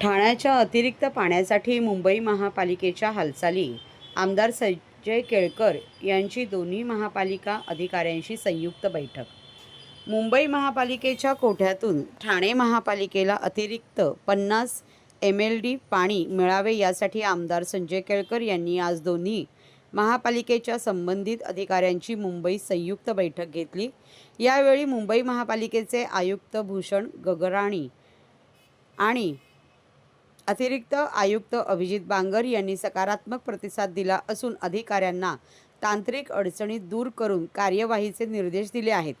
ठाण्याच्या अतिरिक्त पाण्यासाठी मुंबई महापालिकेच्या हालचाली. आमदार संजय केळकर यांची दोन्ही महापालिका अधिकाऱ्यांशी संयुक्त बैठक. मुंबई महापालिकेच्या कोठ्यातून ठाणे महापालिकेला अतिरिक्त पन्नास एम एल डी पाणी मिळावे यासाठी आमदार संजय केळकर यांनी आज दोन्ही महापालिकेच्या संबंधित अधिकाऱ्यांची मुंबई संयुक्त बैठक घेतली. यावेळी मुंबई महापालिकेचे आयुक्त भूषण गगराणी आणि अतिरिक्त आयुक्त अभिजित बांगर यांनी सकारात्मक प्रतिसाद दिला असून अधिकाऱ्यांना तांत्रिक अडचणी दूर करून कार्यवाहीचे निर्देश दिले आहेत.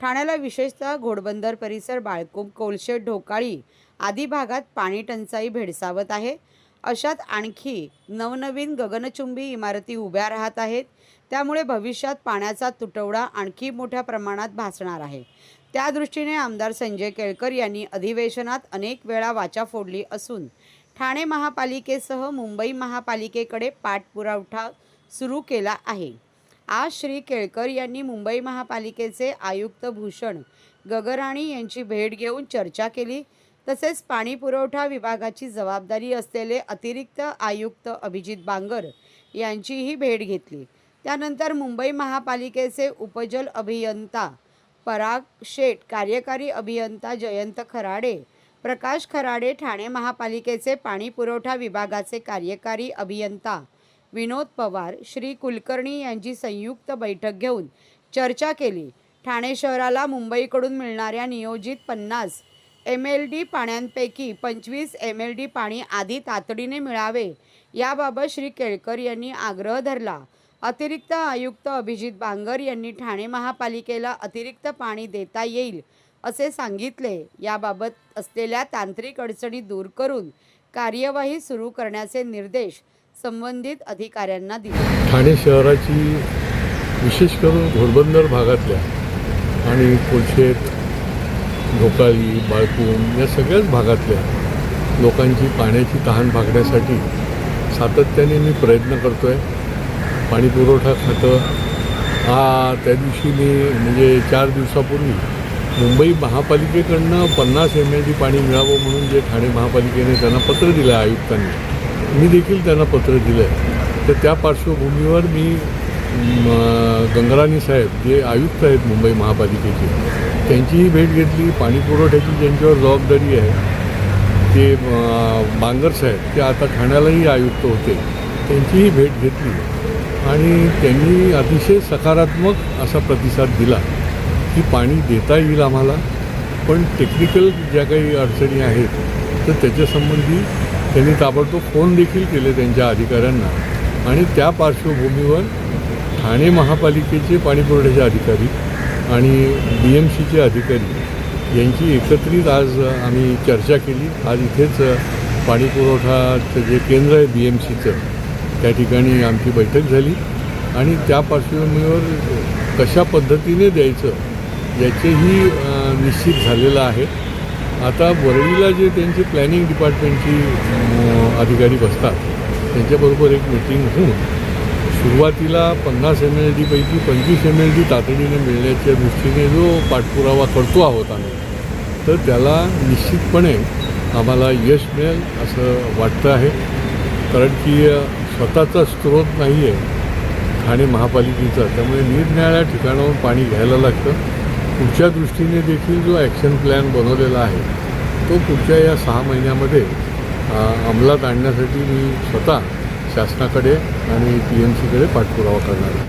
ठाण्याला विशेषतः घोडबंदर परिसर बाळकुम कोलशेत ढोकाळी आदी भागात पाणी टंचाई भेडसावत आहे. अशात आणखी नवनवीन गगनचुंबी इमारती उभ्या राहत आहेत. त्यामुळे भविष्यात पाण्याचा तुटवडा आणखी मोठ्या प्रमाणात भासणार आहे. त्या दृष्टीने आमदार संजय केळकर यांनी अधिवेशनात अनेक वेळा वाचा फोडली असून ठाणे महापालिकेसह मुंबई महापालिकेकडे पाठपुरवठा सुरू केला आहे. आज श्री केळकर यांनी मुंबई महापालिकेचे आयुक्त भूषण गगराणी यांची भेट घेऊन चर्चा केली. तसेच पाणी पुरवठा विभागाची जबाबदारी असलेले अतिरिक्त आयुक्त अभिजित बांगर यांचीही भेट घेतली. त्यानंतर मुंबई महापालिकेचे उपजल अभियंता पराग शेठ कार्यकारी अभियंता जयंत खराडे प्रकाश खराडे ठाणे महापालिकेचे पाणी पुरवठा विभागाचे कार्यकारी अभियंता विनोद पवार श्री कुलकर्णी यांची संयुक्त बैठक घेऊन चर्चा केली. ठाणे शहराला मुंबईकडून मिळणाऱ्या नियोजित पन्नास एम एल डी पाण्यांपैकी पंचवीस एम एल डी पाणी आधी तातडीने मिळावे याबाबत श्री केळकर यांनी आग्रह धरला. अतिरिक्त आयुक्त अभिजित बांगर यांनी ठाणे महापालिकेला अतिरिक्त पाणी देता येईल असे सांगितले. याबाबत असलेल्या तांत्रिक अडचणी दूर करून कार्यवाही सुरू करण्याचे निर्देश संबंधित अधिकाऱ्यांना दिले. ठाणे शहराची विशेष करून घोडबंदर भागातल्या आणि कोलशेत ढोकाळी बाळकुम या सगळ्याच भागातल्या लोकांची पाण्याची तहान भागण्यासाठी सातत्याने मी प्रयत्न करतो आहे पाणी पुरवठा खातं. हा त्या दिवशी मी म्हणजे चार दिवसापूर्वी मुंबई महापालिकेकडनं पन्नास एम एल डी पाणी मिळावं म्हणून जे ठाणे महापालिकेने त्यांना पत्र दिलं आहे आयुक्तांनी मी देखील त्यांना पत्र दिलं आहे तर त्या पार्श्वभूमीवर मी म, गंगराणी साहेब जे आयुक्त आहेत मुंबई महापालिकेचे त्यांचीही भेट घेतली. पाणी पुरवठ्याची ज्यांच्यावर जबाबदारी आहे ते बांगर साहेब ते आता ठाण्यालाही आयुक्त होते त्यांचीही भेट घेतली. आणि त्यांनी अतिशय सकारात्मक असा प्रतिसाद दिला की पाणी देता येईल आम्हाला पण टेक्निकल ज्या काही अडचणी आहेत तर त्याच्यासंबंधी त्यांनी ताबडतोब फोन देखील केले त्यांच्या अधिकाऱ्यांना. आणि त्या पार्श्वभूमीवर ठाणे महापालिकेचे पाणीपुरवठ्याचे अधिकारी आणि बी एम सीचे अधिकारी यांची एकत्रित आज आम्ही चर्चा केली. आज इथेच पाणीपुरवठाचं जे केंद्र आहे बी एम सीचं त्या ठिकाणी आमची बैठक झाली आणि त्या पार्श्वभूमीवर कशा पद्धतीने द्यायचं याचेही निश्चित झालेलं आहे. आता वरळीला जे त्यांची प्लॅनिंग डिपार्टमेंटची अधिकारी बसतात त्यांच्याबरोबर एक मिटिंग होऊन सुरुवातीला पन्नास एम एल डीपैकी पंचवीस एम एल डी तातडीने मिळण्याच्या दृष्टीने जो पाठपुरावा करतो आहोत आम्ही तर त्याला निश्चितपणे आम्हाला यश मिळेल असं वाटतं आहे. कारण की स्वतःचा स्रोत नाही आहे ठाणे महापालिकेचा. त्यामुळे निरनिराळ्या ठिकाणाहून पाणी घ्यायला लागतं. पुढच्या दृष्टीने देखील जो ॲक्शन प्लॅन बनवलेला आहे तो पुढच्या या सहा महिन्यामध्ये अंमलात आणण्यासाठी मी स्वतः शासनाकडे आणि पी एम सीकडे पाठपुरावा करणार आहे.